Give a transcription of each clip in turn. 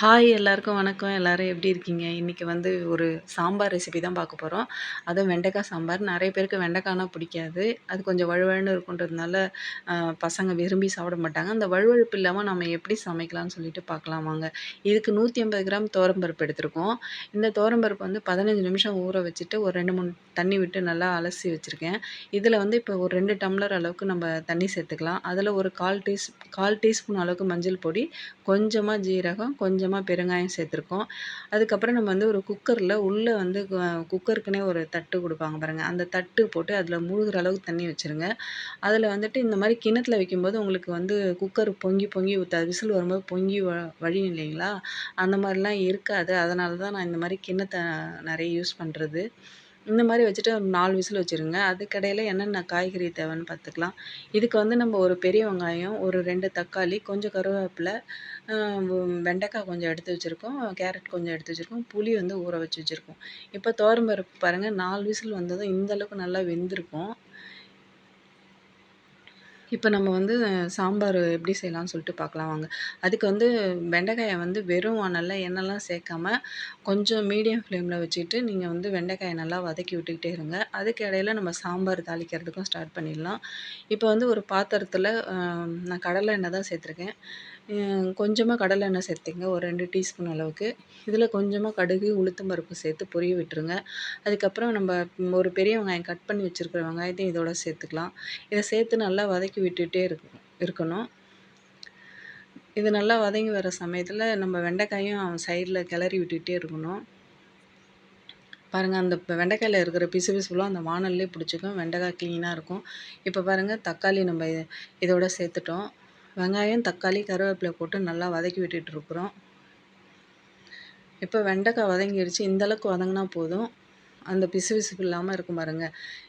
Hi எல்லாருக்கும் வணக்கம். எல்லோரும் எப்படி இருக்கீங்க? இன்றைக்கி வந்து ஒரு சாம்பார் ரெசிபி தான் பார்க்க போகிறோம் அதுவும் வெண்டைக்காய் சாம்பார். நிறைய பேருக்கு வெண்டைக்காய்னா பிடிக்காது. அது கொஞ்சம் வழுவழுன்னு இருக்குன்றதுனால பசங்க விரும்பி சாப்பிட மாட்டாங்க. அந்த வழுவழுப்பு இல்லாமல் நம்ம எப்படி சமைக்கலாம்னு சொல்லிட்டு பார்க்கலாம் வாங்க. இதுக்கு நூற்றி ஐம்பது கிராம் துவரம்பருப்பு எடுத்திருக்கோம். இந்த துவரம்பருப்பு வந்து பதினஞ்சு நிமிஷம் ஊற வச்சுட்டு ஒரு ரெண்டு மூணு தண்ணி விட்டு நல்லா அலசி வச்சுருக்கேன். இதில் வந்து இப்போ ஒரு ரெண்டு டம்ளர் அளவுக்கு நம்ம தண்ணி சேர்த்துக்கலாம். அதில் ஒரு கால் டீஸ் கால் டீஸ்பூன் அளவுக்கு மஞ்சள் பொடி கொஞ்சமாக ஜீரகம் கொஞ்சம் கொஞ்சமாக பெருங்காயம் சேர்த்துருக்கோம். அதுக்கப்புறம் நம்ம வந்து ஒரு குக்கரில் உள்ளே வந்து கு- குக்கருக்குன்னே ஒரு தட்டு கொடுப்பாங்க பாருங்கள் அந்த தட்டு போட்டு அதில் மூழ்கிற அளவுக்கு தண்ணி வச்சுருங்க. அதில் வந்துட்டு இந்த மாதிரி கிணத்துல வைக்கும்போது உங்களுக்கு வந்து குக்கர் பொங்கி பொங்கி ஊற்றாது விசில் வரும்போது பொங்கி வ வழி இல்லைங்களா? அந்த மாதிரிலாம் இருக்காது. அதனால தான் நான் இந்த மாதிரி கிண்ணத்தை நிறைய யூஸ் பண்ணுறது இந்த மாதிரி வச்சுட்டு ஒரு நாலு விசில் வச்சுருங்க. அதுக்கடையில் என்னென்ன காய்கறி தேவைன்னு பார்த்துக்கலாம் இதுக்கு வந்து நம்ம ஒரு பெரிய வெங்காயம் ஒரு ரெண்டு தக்காளி கொஞ்சம் கருவேப்பிலை வெண்டைக்காய் கொஞ்சம் எடுத்து வச்சுருக்கோம். கேரட் கொஞ்சம் எடுத்து வச்சுருக்கோம். புளி வந்து ஊற வச்சு வச்சுருக்கோம். இப்போ துவரம்பருப்பு பாருங்கள் நாலு விசில் வந்ததும் இந்த அளவுக்கு நல்லா வெந்திருக்கும். இப்போ நம்ம வந்து சாம்பார் எப்படி செய்யலாம்னு சொல்லிட்டு பார்க்கலாம் வாங்க. அதுக்கு வந்து வெண்டைக்காயை வந்து வெறும் வானல்ல எண்ணெய்லாம் சேர்க்காம கொஞ்சம் மீடியம் ஃப்ளேமில் வச்சுட்டு நீங்கள் வந்து வெண்டைக்காயை நல்லா வதக்கி விட்டுக்கிட்டே இருங்க. அதுக்கு இடையில நம்ம சாம்பார் தாளிக்கிறதுக்கும் ஸ்டார்ட் பண்ணிடலாம். இப்போ வந்து ஒரு பாத்திரத்தில் நான் கடலை எண்ணெய் தான் சேர்த்துருக்கேன். கொஞ்சமாக கடலை எண்ணெய் சேர்த்துங்க. ஒரு ரெண்டு டீஸ்பூன் அளவுக்கு. இதில் கொஞ்சமாக கடுகு உளுத்தம் பருப்பு சேர்த்து பொரிய விட்டுருங்க. அதுக்கப்புறம் நம்ம ஒரு பெரிய வெங்காயம் கட் பண்ணி வச்சுருக்கிற வெங்காயத்தையும் இதோட சேர்த்துக்கலாம். இதை சேர்த்து நல்லா வதக்கி விட்டுட்டே இருக்கும் இருக்கணும். இது நல்லா வதங்கி வர சமயத்தில் நம்ம வெண்டைக்காயும் சைடில் கிளறி விட்டுகிட்டே இருக்கணும். பாருங்கள் அந்த வெண்டைக்காயில் இருக்கிற பிசு பிசுலாம் அந்த வானல்லே பிடிச்சிக்கும். வெண்டைக்காய் க்ளீனாக இருக்கும். இப்போ பாருங்கள் தக்காளி நம்ம இதோட சேர்த்துட்டோம். வெங்காயம் தக்காளி கருவேப்பிலை போட்டு நல்லா வதக்கி விட்டுட்ருக்குறோம் இப்போ வெண்டைக்காய் வதங்கிடுச்சு இந்தளவுக்கு வதங்கினா போதும். அந்த பிசு பிசுப்பு இல்லாமல் இருக்கும் பாருங்க.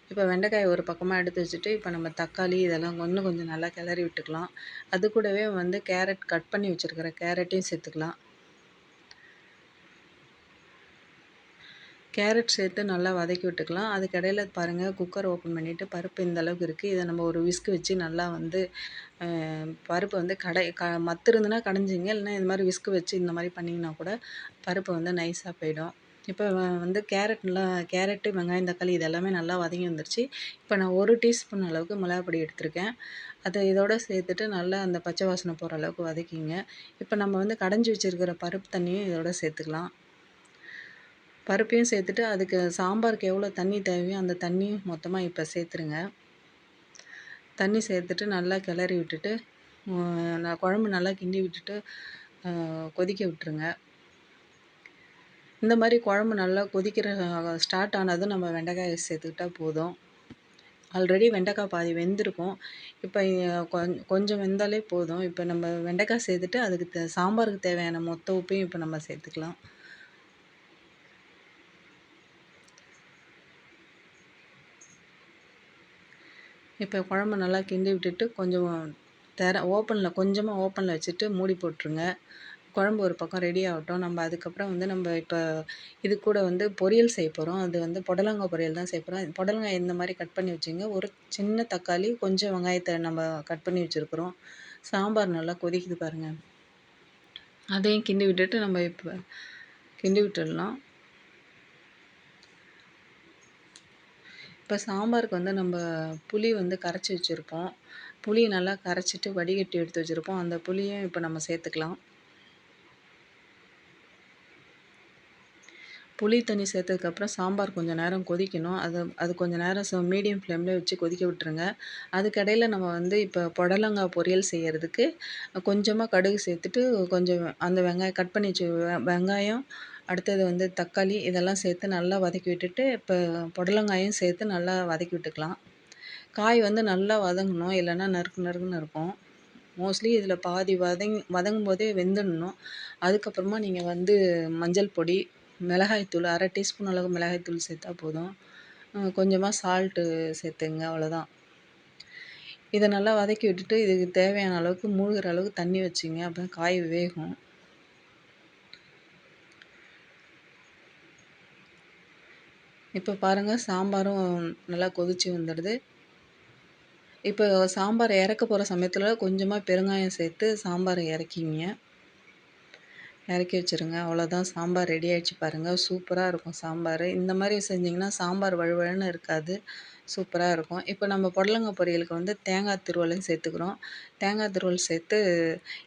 இப்போ வெண்டைக்காய் ஒரு பக்கமாக எடுத்து வச்சுட்டு இப்போ நம்ம தக்காளி இதெல்லாம் இன்னும் கொஞ்சம் நல்லா கிளறி விட்டுக்கலாம். அது கூடவே வந்து கேரட் கட் பண்ணி வச்சுருக்கிற கேரட்டையும் சேர்த்துக்கலாம். கேரட் சேர்த்து நல்லா வதக்கி விட்டுக்கலாம். அதுக்கடையில் பாருங்கள் குக்கர் ஓப்பன் பண்ணிவிட்டு பருப்பு இந்த அளவுக்கு இருக்குது இதை நம்ம ஒரு விஸ்க் வச்சு நல்லா வந்து பருப்பு வந்து கடை க மத்து கடைஞ்சிங்க. இல்லைன்னா இந்த மாதிரி விஸ்க் வச்சு இந்த மாதிரி பண்ணிங்கன்னா கூட பருப்பு வந்து நைஸாக போயிடும். இப்போ வந்து வந்து கேரட்லாம் கேரட்டு வெங்காயம் தக்காளி இது எல்லாமே நல்லா வதங்கி வந்துருச்சு. இப்போ நான் ஒரு டீஸ்பூன் அளவுக்கு மிளகாப்பொடி எடுத்திருக்கேன். அதை இதோடு சேர்த்துட்டு நல்லா அந்த பச்சை வாசனை போகிற அளவுக்கு வதக்கிங்க. இப்போ நம்ம வந்து கடைஞ்சி வச்சுருக்கிற பருப்பு தண்ணியும் இதோட சேர்த்துக்கலாம். பருப்பையும் சேர்த்துட்டு அதுக்கு சாம்பாருக்கு எவ்வளோ தண்ணி தேவையோ அந்த தண்ணியும் மொத்தமாக இப்போ சேர்த்துருங்க. தண்ணி சேர்த்துட்டு நல்லா கிளறி விட்டுட்டு குழம்பு நல்லா கிண்டி விட்டுட்டு கொதிக்க விட்டுருங்க. இந்த மாதிரி குழம்பு நல்லா கொதிக்கிற ஸ்டார்ட் ஆனதும் நம்ம வெண்டைக்காயை சேர்த்துக்கிட்டா போதும். ஆல்ரெடி வெண்டைக்காய் பாதி வெந்திருக்கும். இப்போ கொஞ்சம் கொஞ்சம் வெந்தாலே போதும். இப்போ நம்ம வெண்டைக்காய் சேர்த்துட்டு அதுக்கு தே- சாம்பாருக்கு தேவையான மொத்த உப்பையும் இப்போ நம்ம சேர்த்துக்கலாம். இப்போ குழம்பு நல்லா கிண்டி விட்டுட்டு கொஞ்சம் திற ஓப்பனில் கொஞ்சமாக ஓப்பனில் வச்சுட்டு மூடி போட்டுருங்க. குழம்பு ஒரு பக்கம் ரெடி ஆகட்டும். நம்ம அதுக்கப்புறம் வந்து நம்ம இப்போ இது கூட வந்து பொரியல் செய்ய போகிறோம் அது வந்து புடலங்காய் பொரியல் தான் செய்ய போகிறோம் புடலங்காய் இந்த மாதிரி கட் பண்ணி வச்சுங்க. ஒரு சின்ன தக்காளி கொஞ்சம் வெங்காயத்தை நம்ம கட் பண்ணி வச்சுருக்குறோம். சாம்பார் நல்லா கொதிக்குது பாருங்கள் அதையும் கிண்டி விட்டுட்டு நம்ம இப்போ கிண்டி விட்டுடலாம். இப்போ சாம்பாருக்கு வந்து நம்ம புளி வந்து கரைச்சி வச்சுருப்போம். புளியை நல்லா கரைச்சிட்டு வடிகட்டி எடுத்து வச்சுருப்போம். அந்த புளியும் இப்போ நம்ம சேர்த்துக்கலாம். புளி தண்ணி சேர்த்ததுக்கப்புறம் சாம்பார் கொஞ்சம் நேரம் கொதிக்கணும். அது அது கொஞ்சம் நேரம் மீடியம் ஃப்ளேமில் வச்சு கொதிக்க விட்டுருங்க. அதுக்கடையில் நம்ம வந்து இப்போ புடலங்காய் பொரியல் செய்கிறதுக்கு கொஞ்சமாக கடுகு சேர்த்துட்டு கொஞ்சம் அந்த வெங்காயம் கட் பண்ணி வச்சு வெங்காயம் அடுத்தது வந்து தக்காளி இதெல்லாம் சேர்த்து நல்லா வதக்கி விட்டுட்டு இப்போ புடலங்காயும் சேர்த்து நல்லா வதக்கி விட்டுக்கலாம். காய் வந்து நல்லா வதங்கணும் இல்லைன்னா நறுக்கு நறுக்குன்னு இருக்கும். மோஸ்ட்லி இதில் பாதி வதங் வதங்கும் போதே வெந்துடணும். அதுக்கப்புறமா நீங்கள் வந்து மஞ்சள் பொடி மிளகாய்த்தூள் அரை டீஸ்பூன் அளவு மிளகாய்த்தூள் சேர்த்தா போதும். கொஞ்சமாக சால்ட்டு சேர்த்துங்க அவ்வளோதான் இதை நல்லா வதக்கி விட்டுட்டு இதுக்கு தேவையான அளவுக்கு மூழ்கிற அளவுக்கு தண்ணி வச்சுங்க அப்போ காய் வேகும். இப்போ பாருங்கள் சாம்பாரும் நல்லா கொதிச்சு வந்துடுது. இப்போ சாம்பார் இறக்க போகிற சமயத்தில் கொஞ்சமாக பெருங்காயம் சேர்த்து சாம்பார் இறக்கிங்க. இறக்கி வச்சுருங்க. அவ்வளோதான் சாம்பார் ரெடி ஆகிடுச்சு பாருங்கள் சூப்பராக இருக்கும் சாம்பார். இந்த மாதிரி செஞ்சிங்கன்னா சாம்பார் வழுவழுன்னு இருக்காது. சூப்பராக இருக்கும். இப்போ நம்ம புடலங்காய் பொரியலுக்கு வந்து தேங்காய் திருவலையும் சேர்த்துக்கிறோம். தேங்காய் திருவல் சேர்த்து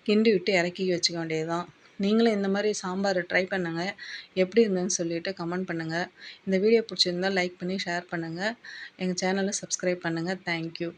கிண்டி விட்டு இறக்கி வச்சுக்க வேண்டியது தான் நீங்களும் இந்த மாதிரி சாம்பார் ட்ரை பண்ணுங்கள் எப்படி இருந்ததுன்னு சொல்லிவிட்டு கமெண்ட் பண்ணுங்கள் இந்த வீடியோ பிடிச்சிருந்தால் லைக் பண்ணி ஷேர் பண்ணுங்கள் எங்கள் சேனலை சப்ஸ்கிரைப் பண்ணுங்கள் தேங்க்யூ